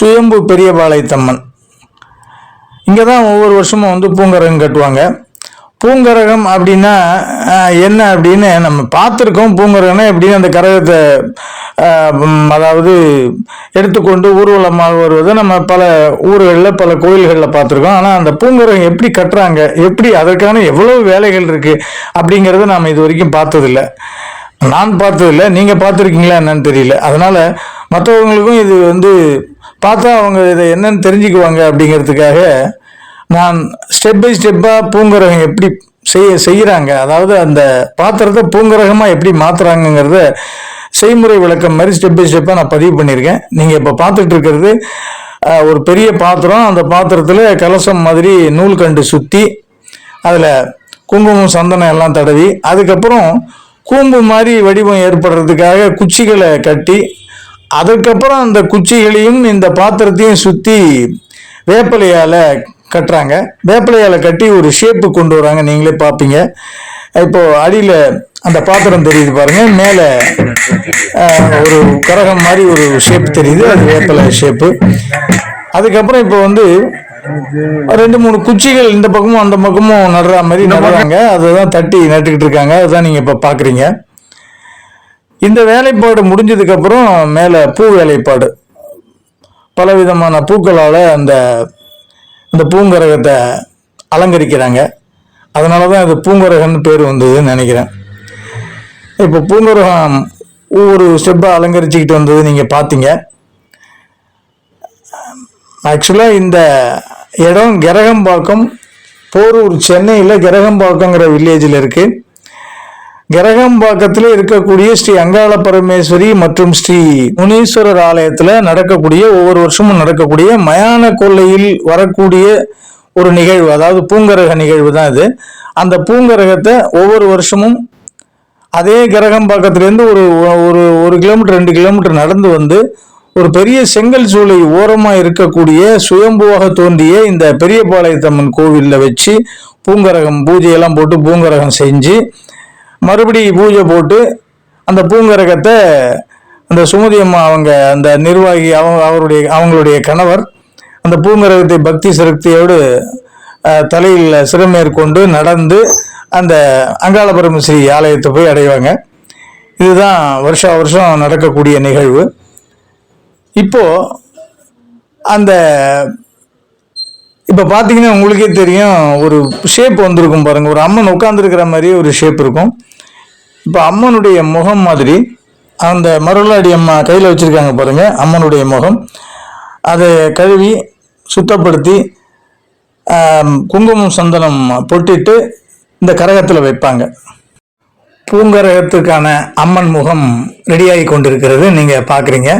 சுயம்பு பெரியபாளையத்தம்மன். இங்கே தான் ஒவ்வொரு வருஷமும் வந்து பூங்கரகம் கட்டுவாங்க. பூங்கரகம் அப்படின்னா என்ன அப்படின்னு நம்ம பார்த்துருக்கோம். பூங்கரகம்னா எப்படின்னு அந்த கரகத்தை அதாவது எடுத்துக்கொண்டு ஊர்வலமாக வருவதை நம்ம பல ஊர்களில் பல கோயில்களில் பார்த்துருக்கோம். ஆனால் அந்த பூங்கரகம் எப்படி கட்டுறாங்க? எப்படி அதற்கான எவ்வளோ வேலைகள் இருக்குது அப்படிங்கிறத நாம் இது வரைக்கும் பார்த்ததில்ல. நான் பார்த்ததில்ல. நீங்கள் பார்த்துருக்கீங்களா என்னன்னு தெரியல. அதனால் மற்றவங்களுக்கும் இது வந்து பார்த்தா அவங்க இதை என்னன்னு தெரிஞ்சுக்குவாங்க அப்படிங்கிறதுக்காக நான் ஸ்டெப் பை ஸ்டெப்பாக பூங்கரகம் எப்படி செய்ய செய்கிறாங்க அதாவது அந்த பாத்திரத்தை பூங்கரகமாக எப்படி மாற்றுறாங்கங்கிறத செய்முறை விளக்கம் மாதிரி ஸ்டெப் பை ஸ்டெப்பாக நான் பதிவு பண்ணியிருக்கேன். நீங்கள் இப்போ பார்த்துட்டு இருக்கிறது ஒரு பெரிய பாத்திரம். அந்த பாத்திரத்தில் கலசம் மாதிரி நூல்கண்டு சுற்றி அதில் குங்குமம் சந்தனம் எல்லாம் தடவி அதுக்கப்புறம் கூம்பு மாதிரி வடிவம் ஏற்படுறதுக்காக குச்சிகளை கட்டி அதுக்கப்புறம் அந்த குச்சிகளையும் இந்த பாத்திரத்தையும் சுற்றி வேப்பிலையால் கட்டுறாங்க. வேப்பிலையால் கட்டி ஒரு ஷேப்பு கொண்டு வராங்க. நீங்களே பார்ப்பீங்க இப்போ அடியில் அந்த பாத்திரம் தெரியுது பாருங்க. மேலே ஒரு கரகம் மாதிரி ஒரு ஷேப் தெரியுது. அது வேப்பிலை ஷேப்பு அதுக்கப்புறம் இப்போ வந்து ரெண்டு மூணு குச்சிகள் இந்த பக்கமும் அந்த பக்கமும் நடுற மாதிரி நடுறாங்க. அதுதான் தட்டி நட்டுக்கிட்டு இருக்காங்க. அதுதான் நீங்க இப்ப பாக்குறீங்க. இந்த வேலைப்பாடு முடிஞ்சதுக்கப்புறம் மேலே பூ வேலைப்பாடு. பலவிதமான பூக்களால் அந்த அந்த பூங்கரகத்தை அலங்கரிக்கிறாங்க. அதனால தான் அது பூங்கரகம்னு பேர் வந்ததுன்னு நினைக்கிறேன். இப்போ பூங்கரகம் ஒவ்வொரு ஸ்டெப்பாக அலங்கரிச்சுக்கிட்டு வந்தது நீங்கள் பார்த்தீங்க ஆக்சுவலாக இந்த இடம் கிரகம்பாக்கம் போரூர் சென்னையில் கிரகம்பாக்கங்கிற வில்லேஜில் இருக்குது கிரகம்பாக்கத்தில் இருக்கக்கூடிய ஸ்ரீ அங்காள பரமேஸ்வரி மற்றும் ஸ்ரீ முனீஸ்வரர் ஆலயத்தில் நடக்கக்கூடிய ஒவ்வொரு வருஷமும் நடக்கக்கூடிய மயான கொள்ளையில் வரக்கூடிய ஒரு நிகழ்வு அதாவது பூங்கரக நிகழ்வு தான் இது. அந்த பூங்கரகத்தை ஒவ்வொரு வருஷமும் அதே கிரகம்பாக்கத்துலேருந்து ஒரு ஒரு ஒரு கிலோமீட்டர் ரெண்டு கிலோமீட்டர் நடந்து வந்து ஒரு பெரிய செங்கல் சூளை ஓரமாக இருக்கக்கூடிய சுயம்புவாக தோன்றிய இந்த பெரியபாளையத்தம்மன் கோவிலில் வச்சு பூங்கரகம் பூஜையெல்லாம் போட்டு பூங்கரகம் செஞ்சு மறுபடி பூஜை போட்டு அந்த பூங்கரகத்தை அந்த சுமதி அம்மா அவங்க அந்த நிர்வாகி அவங்க அவருடைய அவங்களுடைய கணவர் அந்த பூங்கரகத்தை பக்தி சிரக்தியோடு தலையில் சிறமேற்கொண்டு நடந்து அந்த அங்காள ஸ்ரீ ஆலயத்தை போய் அடைவாங்க. இதுதான் வருஷா வருஷம் நடக்கக்கூடிய நிகழ்வு. இப்போது அந்த இப்போ பார்த்தீங்கன்னா உங்களுக்கே தெரியும் ஒரு ஷேப் வந்திருக்கும் பாருங்கள் ஒரு அம்மன் உட்காந்துருக்கிற மாதிரியே ஒரு ஷேப் இருக்கும். இப்போ அம்மனுடைய முகம் மாதிரி அந்த மருளாடி அம்மா கையில் வச்சுருக்காங்க பாருங்கள் அம்மனுடைய முகம். அதை கழுவி சுத்தப்படுத்தி குங்குமம் சந்தனம் பொட்டிட்டு இந்த கரகத்தில் வைப்பாங்க. பூங்கரகத்துக்கான அம்மன் முகம் ரெடியாகி கொண்டிருக்கிறது. நீங்கள் பார்க்குறீங்க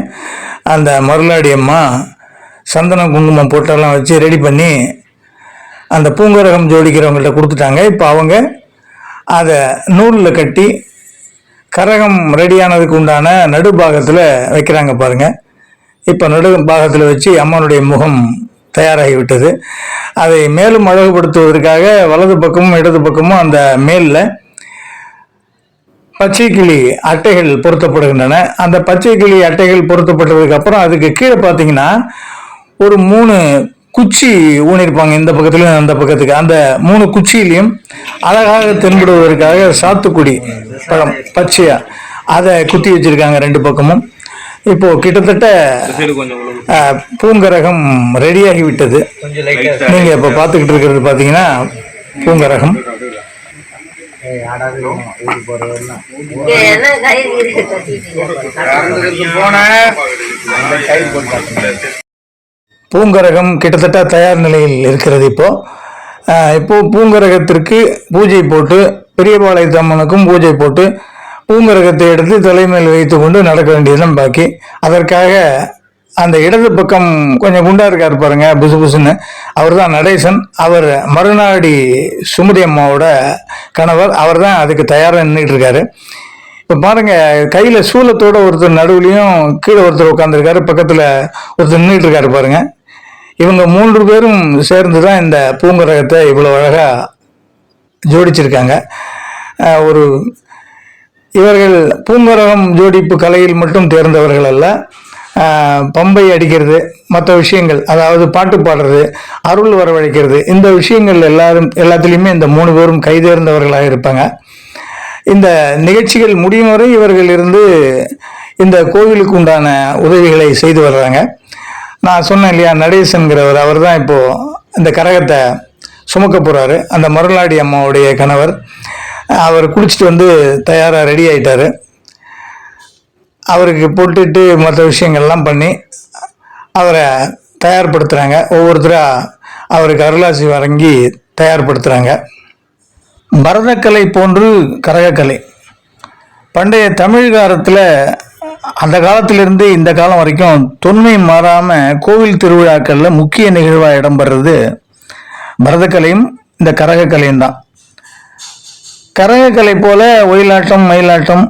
அந்த மருளாடி அம்மா சந்தனம் குங்குமம் போட்டெல்லாம் வச்சு ரெடி பண்ணி அந்த பூங்கரகம் ஜோடிக்கிறவங்கள்ட்ட கொடுத்துட்டாங்க. இப்போ அவங்க அதை நூலில் கட்டி கரகம் ரெடியானதுக்கு உண்டான நடுபாகத்தில் வைக்கிறாங்க பாருங்கள் இப்போ நடு பாகத்தில் வச்சு அம்மனுடைய முகம் தயாராகிவிட்டது. அதை மேலும் அழகுபடுத்துவதற்காக வலது பக்கமும் இடது பக்கமும் அந்த மேலில் பச்சை கிளி அட்டைகள் பொருத்தப்படுகின்றன. அந்த பச்சை கிளி அட்டைகள் பொருத்தப்பட்டதுக்கு அப்புறம் அதுக்கு கீழே பார்த்தீங்கன்னா ஒரு மூணு குச்சி ஊனிருப்பாங்க இந்த பக்கத்துலையும் அந்த பக்கத்துக்கு. அந்த மூணு குச்சியிலையும் அழகாக தென்படுவதற்காக சாத்துக்குடி பழம் பச்சையா. அதை குத்தி வச்சிருக்காங்க ரெண்டு பக்கமும். இப்போ கிட்டத்தட்ட பூங்கரகம் ரெடியாகி விட்டது நீங்க இப்போ பார்த்துக்கிட்டு இருக்கிறது பார்த்தீங்கன்னா பூங்கரகம். போன என்ன கயிறு இருக்கு கட்டிட்டீங்க பூங்கரகம் கிட்டத்தட்ட தயார் நிலையில் இருக்கிறது இப்போ. இப்போது இப்போ பூங்கரகத்திற்கு பூஜை போட்டு பெரியபாளையத்தம்மனுக்கும் பூஜை போட்டு பூங்கரகத்தை எடுத்து தலைமையில் வைத்துக்கொண்டு நடக்க வேண்டியதுதான் பாக்கி. அதற்காக அந்த இடது பக்கம் கொஞ்சம் குண்டா இருக்கார் பாருங்க புசு புசுன்னு. அவர் தான் நடேசன். அவர் மறுநாடி சுமதி அம்மாவோட கணவர். அவர் தான் அதுக்கு தயாராக நின்றுட்டு இருக்காரு. இப்போ பாருங்க கையில் சூலத்தோட ஒருத்தர் நடுவுலையும் கீழே ஒருத்தர் உட்காந்துருக்காரு பக்கத்தில் ஒருத்தர் நின்றுட்டு இருக்காரு பாருங்க. இவங்க மூன்று பேரும் சேர்ந்து தான் இந்த பூங்கரகத்தை இவ்வளோ அழகாக ஜோடிச்சிருக்காங்க. ஒரு இவர்கள் பூங்கரகம் ஜோடிப்பு கலையில் மட்டும் தேர்ந்தவர்கள் அல்ல பம்பை அடிக்கிறது மற்ற விஷயங்கள் அதாவது பாட்டு பாடுறது அருள் வரவழைக்கிறது இந்த விஷயங்கள் எல்லாரும் எல்லாத்துலேயுமே இந்த மூணு பேரும் கைதேர்ந்தவர்களாக இருப்பாங்க. இந்த நிகழ்ச்சிகள் முடியும் வரை இவர்கள் இருந்து இந்த கோவிலுக்கு உண்டான உதவிகளை செய்து வர்றாங்க. நான் சொன்னேன் இல்லையா நடேசன்கிறவர் அவர் தான் இப்போது இந்த கரகத்தை சுமக்க போகிறாரு அந்த மருளாடி அம்மாவுடைய கணவர் அவர் குளிச்சுட்டு வந்து தயாராக ரெடி ஆயிட்டாரு. அவருக்கு போட்டுட்டு மற்ற விஷயங்கள்லாம் பண்ணி அவரை தயார்படுத்துகிறாங்க ஒவ்வொருத்தராக அவருக்கு அருளாசி வழங்கி தயார்படுத்துகிறாங்க பரதக்கலை போன்று கரகக்கலை. பண்டைய தமிழ் காலத்தில் அந்த காலத்திலிருந்து இந்த காலம் வரைக்கும் தொன்மை மாறாமல் கோவில் திருவிழாக்களில் முக்கிய நிகழ்வாக இடம்பெறது பரதக்கலையும் இந்த கரகக்கலையும் தான். கரகக்கலை போல ஒயிலாட்டம் மயிலாட்டம்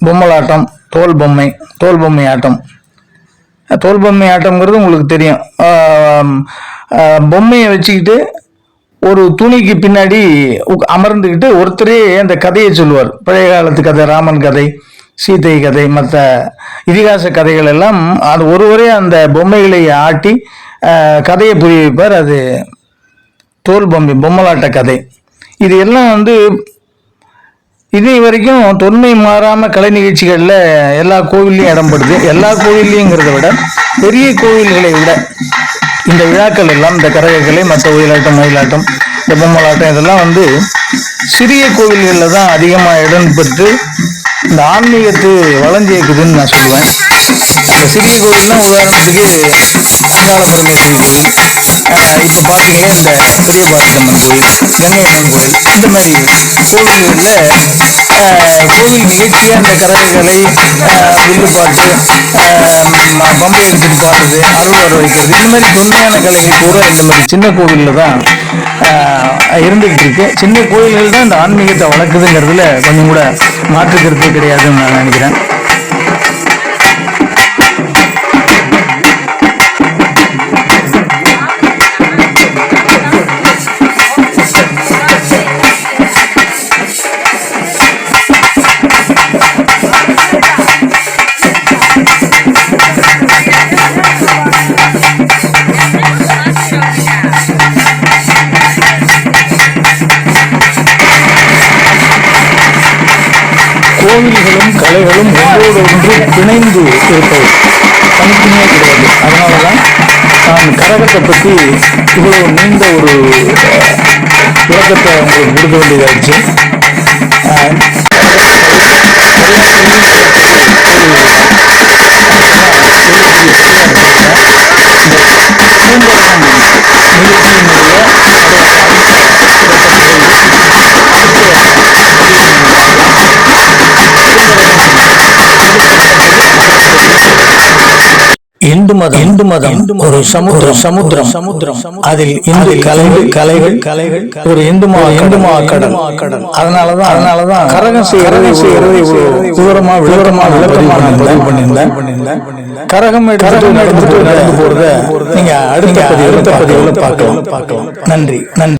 பொம்மலாட்டம் தோல் பொம்மை தோல் பொம்மை ஆட்டம். தோல் பொம்மை ஆட்டம்ங்கிறது உங்களுக்கு தெரியும். பொம்மையை வச்சுக்கிட்டு ஒரு துணிக்கு பின்னாடி அமர்ந்துக்கிட்டு ஒருத்தரே அந்த கதையை சொல்லுவார். பழைய காலத்து கதை ராமன் கதை. சீத்தை கதை மற்ற இதிகாச கதைகள் எல்லாம் அது ஒருவரே அந்த பொம்மைகளை ஆட்டி கதையை புரிய வைப்பார். அது தோல் பொம்மை பொம்மலாட்ட கதை. இது எல்லாம் வந்து இது வரைக்கும் தொன்மை மாறாமல் கலை நிகழ்ச்சிகளில் எல்லா கோவில்லையும் இடம்படுது எல்லா கோவில்லையுங்கிறத விட பெரிய கோவில்களை விட இந்த விழாக்கள் எல்லாம் இந்த கரகக்கலை மற்ற ஒயிலாட்டம் மயிலாட்டம் இந்த பொம்மலாட்டம் இதெல்லாம் வந்து சிறிய கோவில்களில் தான் அதிகமாக இடம் பெற்று இந்த ஆன்மீகத்து வளர்ந்திருக்குதுன்னு நான் சொல்லுவேன். இந்த சிறிய கோவில்னா உதாரணத்துக்கு அங்காள பரமேஸ்வரி கோவில். இப்போ பார்த்தீங்கன்னா இந்த பெரிய பாத்திரம்மன் கோவில் கங்கை அம்மன் கோவில் இந்த மாதிரி கோவில்களில் கோவில் நிகழ்ச்சியாக அந்த கரகக்கலை ஆஹ் வில்லுப்பாட்டு பம்பை எடுத்துட்டு பாடுறது அருள் வைக்கிறது. இந்த மாதிரி தொன்மையான கலைகள் பூரா இந்த மாதிரி சின்ன கோவிலில் தான் இருந்துகிட்டு இருக்கு. சின்ன கோயில்கள் தான் இந்த ஆன்மீகத்தை வளர்க்குதுங்கிறதுல கொஞ்சம் கூட மாற்று கருத்தே கிடையாதுன்னு நான் நினைக்கிறேன். கோவில்களும் கலைகளும் ஒன்றோடு ஒன்று பிணைந்து இருப்பது தனித்தனியே கிடையாது. அதனால தான் நான் கரகத்தை பற்றி இவ்வளவு நீண்ட ஒரு விளக்கத்தை உங்களுக்கு கொடுக்க வேண்டியதாச்சு நிகழ்ச்சியினுடைய இந்து மதம் இந்து மதம் ஒரு சமுத்திரம் சமுத்திரம் சமுத்திரம். அதில் இந்து கலைகள் கலைகள் கலைகள் ஒரு இந்து மா இந்து மா கடல் கடல். அதனாலதான் அதனாலதான் கரகம் செய்யறது செய்யறது இவ்வளவு விவரமா விளக்கமா விளக்கமா பதிவு பண்ணியிருந்தேன். கரகம் எடுத்துட்டு நடந்து போறத நீங்க அடுத்த பதிவுல பார்க்கலாம். பார்க்கலாம். நன்றி நன்றி.